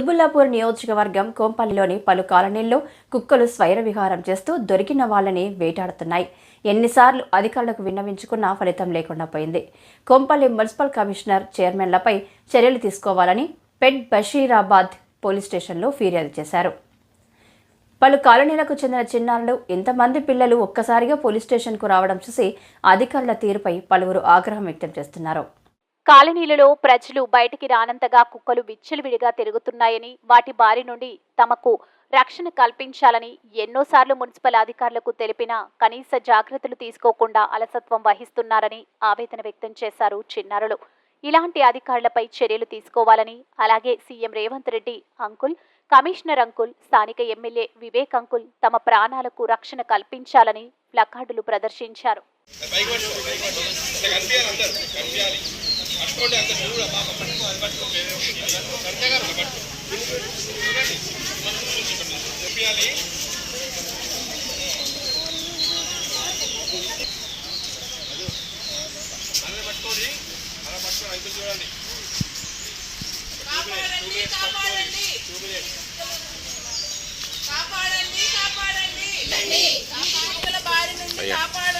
కుత్బుల్లాపూర్ నియోజకవర్గం కోంపల్లిలోని పలు కాలనీల్లో కుక్కలు స్వైర విహారం చేస్తూ దొరికిన వాళ్ళని వేటాడుతున్నాయి. ఎన్నిసార్లు అధికారులకు విన్నవించుకున్నా ఫలితం లేకుండా పోయింది. కోంపల్లి మున్సిపల్ కమిషనర్ చైర్మన్లపై చర్యలు తీసుకోవాలని పెట్ బషీరాబాద్ పోలీస్ స్టేషన్లో ఫిర్యాదు చేశారు. పలు కాలనీలకు చెందిన చిన్నారులు ఇంతమంది పిల్లలు ఒక్కసారిగా పోలీస్ స్టేషన్కు రావడం చూసి అధికారుల తీరుపై పలువురు ఆగ్రహం వ్యక్తం చేస్తున్నారు. కాలనీలలో ప్రజలు బయటికి రానంతగా కుక్కలు విచ్చలవిడిగా తిరుగుతున్నాయని వాటి బారి నుండి తమకు రక్షణ కల్పించాలని ఎన్నోసార్లు మున్సిపల్ అధికారులకు తెలిపినా కనీస జాగ్రత్తలు తీసుకోకుండా అలసత్వం వహిస్తున్నారని ఆవేదన వ్యక్తం చేశారు చిన్నారులు. ఇలాంటి అధికారులపై చర్యలు తీసుకోవాలని అలాగే CM Revanth Reddy uncle commissioner uncle స్థానిక ఎమ్మెల్యే వివేక్ అంకుల్ తమ ప్రాణాలకు రక్షణ కల్పించాలని ప్లకార్డులు ప్రదర్శించారు. పట్టుకోండి అందరు నువ్వు కూడా బాబా పట్టుకో అది పట్టుకో కరెక్ట్గా పట్టుకో. కనిపించాలి అందరు పట్టుకోండి. అలా పట్టుకోండి అయితే చూడండి. కాపాడండి కాపాడండి. కాపాడండి కాపాడండి. బారి నుండి కాపాడండి.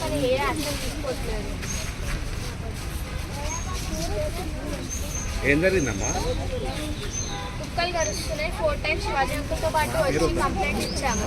కానీ ఏ జరిగిందమ్మా? కుక్కలు గరుస్తున్నాయి ఫోర్ టైమ్స్ శివాజీ అంకుల్తో పాటు వచ్చి కంప్లైంట్ ఇచ్చాము.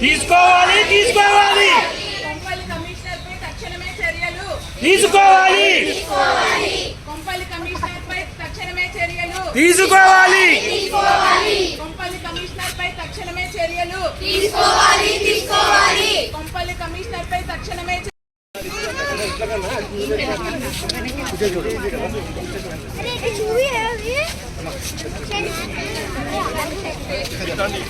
తీసుకోవాలి తీసుకోవాలి. కొంపల్లి కమిషనర్ పై తక్షణమే చర్యలు. తీసుకోవాలి. కొంపల్లి కమిషనర్ పై తక్షణమే చర్యలు. తీసుకోవాలి. కొంపల్లి కమిషనర్ పై తక్షణమే చర్యలు. తీసుకోవాలి తీసుకోవాలి. కొంపల్లి